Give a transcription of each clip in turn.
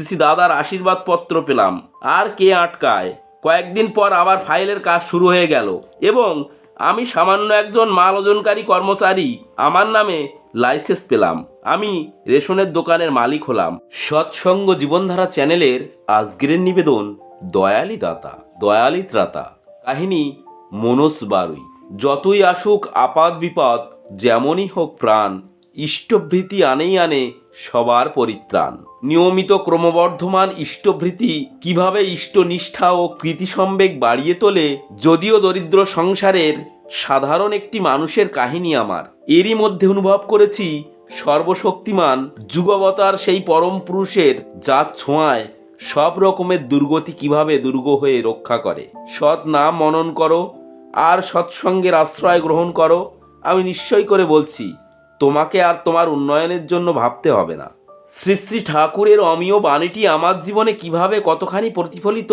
CC দাদার আশীর্বাদ পত্র পেলাম। আর কে আটকায়? কয়েকদিন পর আবার ফাইলের কাজ শুরু হয়ে গেল। এবং আমি সামান্য একজন মাল ওজনকারী কর্মচারী, আমার নামে লাইসেন্স পেলাম। আমি রেশনের দোকানের মালিক হলাম। সৎসঙ্গ জীবনধারা চ্যানেলের আজকের নিবেদন দয়ালি দাতা, দয়ালি ত্রাতা। কাহিনী মনোজ বারুই। যতই আসুক আপাত বিপদ, যেমনই হোক প্রাণ ইষ্টভৃতি আনেই আনে সবার পরিত্রাণ। নিয়মিত ক্রমবর্ধমান ইষ্টভৃতি কীভাবে ইষ্টনিষ্ঠা ও কৃতিসম্বেগ বাড়িয়ে তোলে, যদিও দরিদ্র সংসারের সাধারণ একটি মানুষের কাহিনী আমার। এরই মধ্যে অনুভব করেছি, সর্বশক্তিমান যুগবতার সেই পরম পুরুষের জাত ছোঁয়ায় সব রকমের দুর্গতি কীভাবে দুর্গ হয়ে রক্ষা করে। সৎ নাম মনন করো, আর সৎসঙ্গের আশ্রয় গ্রহণ করো, আমি নিশ্চয় করে বলছি তোমাকে আর তোমার উন্নয়নের জন্য ভাবতে হবে না। শ্রী শ্রী ঠাকুরের অমীয় বাণীটি আমার জীবনে কীভাবে কতখানি প্রতিফলিত,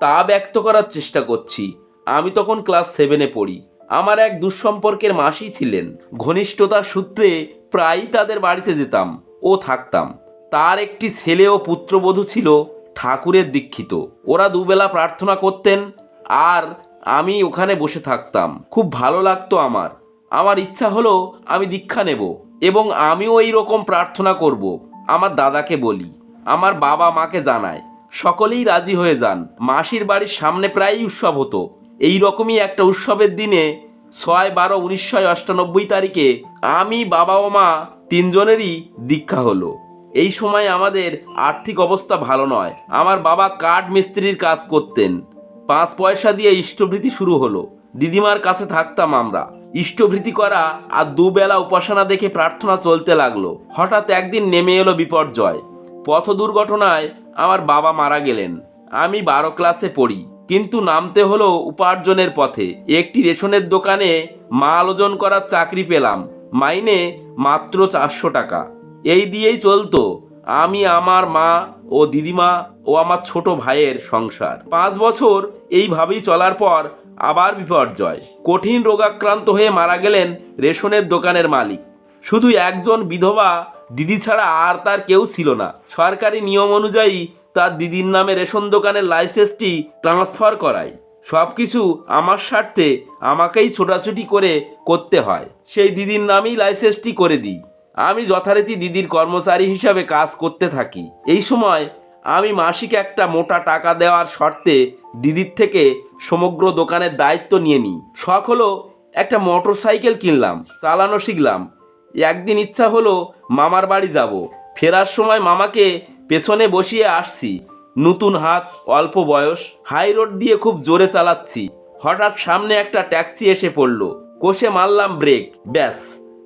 তা ব্যক্ত করার চেষ্টা করছি। আমি তখন ক্লাস সেভেনে পড়ি। আমার এক দুঃসম্পর্কের মাসি ছিলেন। ঘনিষ্ঠতার সূত্রে প্রায়ই তাদের বাড়িতে যেতাম ও থাকতাম। তার একটি ছেলে ও পুত্রবধূ ছিল ঠাকুরের দীক্ষিত। ওরা দুবেলা প্রার্থনা করতেন আর আমি ওখানে বসে থাকতাম। খুব ভালো লাগতো আমার। আমার ইচ্ছা হলো আমি দীক্ষা নেব এবং আমিও এই রকম প্রার্থনা করব। আমার দাদাকে বলি, আমার বাবা মাকে জানায়, সকলেই রাজি হয়ে যান। মাসির বাড়ির সামনে প্রায়ই উৎসব হতো। এই রকমই একটা উৎসবের দিনে ছয় বারো উনিশশো অষ্টানব্বই তারিখে আমি, বাবা ও মা তিনজনেরই দীক্ষা হলো। এই সময় আমাদের আর্থিক অবস্থা ভালো নয়। আমার বাবা কাঠ মিস্ত্রির কাজ করতেন। পাঁচ পয়সা দিয়ে ইষ্টভৃতি শুরু হলো। দিদিমার কাছে থাকতাম আমরা। ইষ্টভৃতি করা আর দুবেলা উপাসনা দেখে প্রার্থনা চলতে লাগল। হঠাৎ একদিন নেমে এলো বিপর্যয়। পথ দুর্ঘটনায় আমার বাবা মারা গেলেন। আমি বারো ক্লাসে পড়ি, কিন্তু নামতে হলো উপার্জনের পথে। একটি রেশনের দোকানে মাল ওজন করার চাকরি পেলাম। মাইনে মাত্র চারশো টাকা। এই দিয়েই চলতো আমি, আমার মা ও দিদিমা ও আমার ছোট ভাইয়ের সংসার। পাঁচ বছর এইভাবেই চলার পর আবার বিপর্যয়। কঠিন রোগাক্রান্ত হয়ে মারা গেলেন রেশনের দোকানের মালিক। শুধু একজন বিধবা, দিদি ছাড়া আর তার কেউ ছিল না। সরকারি নিয়ম অনুযায়ী তার দিদির নামে রেশন দোকানের লাইসেন্সটি ট্রান্সফার করায়। সব কিছু আমার স্বার্থে আমাকেই ছোটাছুটি করে করতে হয়। সেই দিদির নামেই লাইসেন্সটি করে দিই। আমি যথারীতি দিদির কর্মচারী হিসাবে কাজ করতে থাকি। এই সময় আমি মাসিক একটা মোটা টাকা দেওয়ার শর্তে দিদির থেকে সমগ্র দোকানের দায়িত্ব নিয়ে নিই। শখ হলো একটা মোটর সাইকেল কিনলাম, চালানো শিখলাম। একদিন ইচ্ছা হলো মামার বাড়ি যাব। ফেরার সময় মামাকে পেছনে বসিয়ে আসছি, নতুন হাত, অল্প বয়স, হাই রোড দিয়ে খুব জোরে চালাচ্ছি। হঠাৎ সামনে একটা ট্যাক্সি এসে পড়ল। কষে মারলাম ব্রেক, ব্যাস।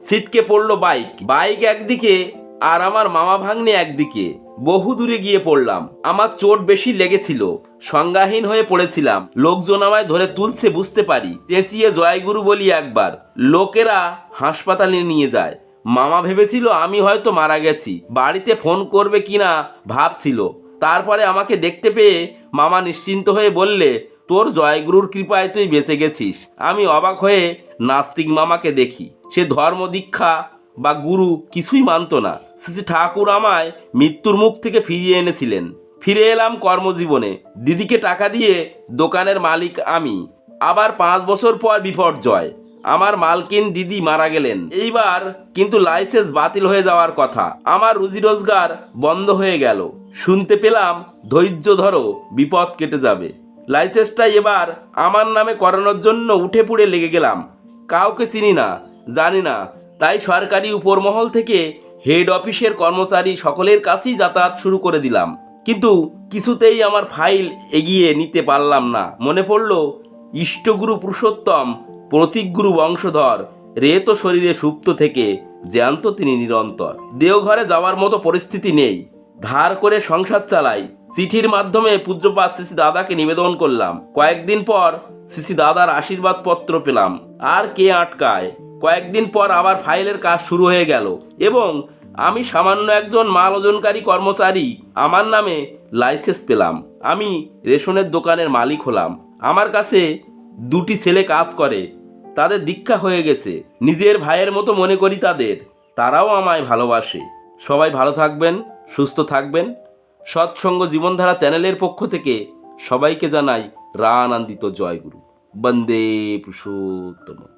সিটকে পড়ল বাইক। বাইক একদিকে আর আমার মামা ভাগ্নে একদিকে। বহু দূরে গিয়ে পড়লাম। আমার চোট বেশি লেগেছিল। সংজ্ঞাহীন হয়ে পড়েছিলাম। লোকজন আমায় ধরে তুলছে, বুঝতে পারি। চেঁচিয়ে জয়গুরু বলি একবার, লোকেরা হাসপাতালে নিয়ে যায়। মামা ভেবেছিল আমি হয়তো মারা গেছি। বাড়িতে ফোন করবে কিনা ভাবছিল। তারপরে আমাকে দেখতে পেয়ে মামা নিশ্চিন্ত হয়ে বললে, তোর জয়গুরুর কৃপায় তুই বেঁচে গেছিস। আমি অবাক হয়ে নাস্তিক মামাকে দেখি। সে ধর্ম দীক্ষা বা গুরু কিছুই মানতো না। শ্রী ঠাকুর আমায় মৃত্যুর মুখ থেকে ফিরিয়ে এনেছিলেন। ফিরে এলাম কর্মজীবনে। দিদিকে টাকা দিয়ে দোকানের মালিক আমি। আবার পাঁচ বছর পর বিপর্যয়। আমার মালকিন দিদি মারা গেলেন। এইবার কিন্তু লাইসেন্স বাতিল হয়ে যাওয়ার কথা। আমার রুজি রোজগার বন্ধ হয়ে গেল। শুনতে পেলাম, ধৈর্য ধরো, বিপদ কেটে যাবে। লাইসেন্সটা এবার আমার নামে করানোর জন্য উঠে পুড়ে লেগে গেলাম। কাউকে চিনি না, জানি না তাই সরকারি উপরমহল থেকে হেড অফিসের কর্মচারী সকলের কাছেই যাতায়াত শুরু করে দিলাম। কিন্তু কিছুতেই আমার ফাইল এগিয়ে নিতে পারলাম না। মনে পড়ল, ইষ্টগুরু পুরুষোত্তম, প্রতীকগুরু বংশধর, রে তো শরীরে সুপ্ত থেকে, জ্যান্ত তিনি নিরন্তর। দেওঘরে যাওয়ার মতো পরিস্থিতি নেই। ধার করে সংসার চালাই। চিঠির মাধ্যমে পূজ্যপাত শ্রী দাদাকে নিবেদন করলাম। কয়েকদিন পর শ্রী দাদার আশীর্বাদ পত্র পেলাম। আর কে আটকায়? কয়েকদিন পর আবার ফাইলের কাজ শুরু হয়ে গেল এবং আমি সামান্য একজন মাল ওজনকারী কর্মচারী, আমার নামে লাইসেন্স পেলাম। আমি রেশনের দোকানের মালিক হলাম। আমার কাছে দুটি ছেলে কাজ করে, তাদের দীক্ষা হয়ে গেছে। নিজের ভাইয়ের মতো মনে করি তাদের। তারাও আমায় ভালোবাসে। সবাই ভালো থাকবেন, সুস্থ থাকবেন। সৎসঙ্গ জীবনধারা চ্যানেলের পক্ষ থেকে সবাইকে জানাই রান আনন্দিত জয়গুরু। বন্দে পুরুষোত্তম।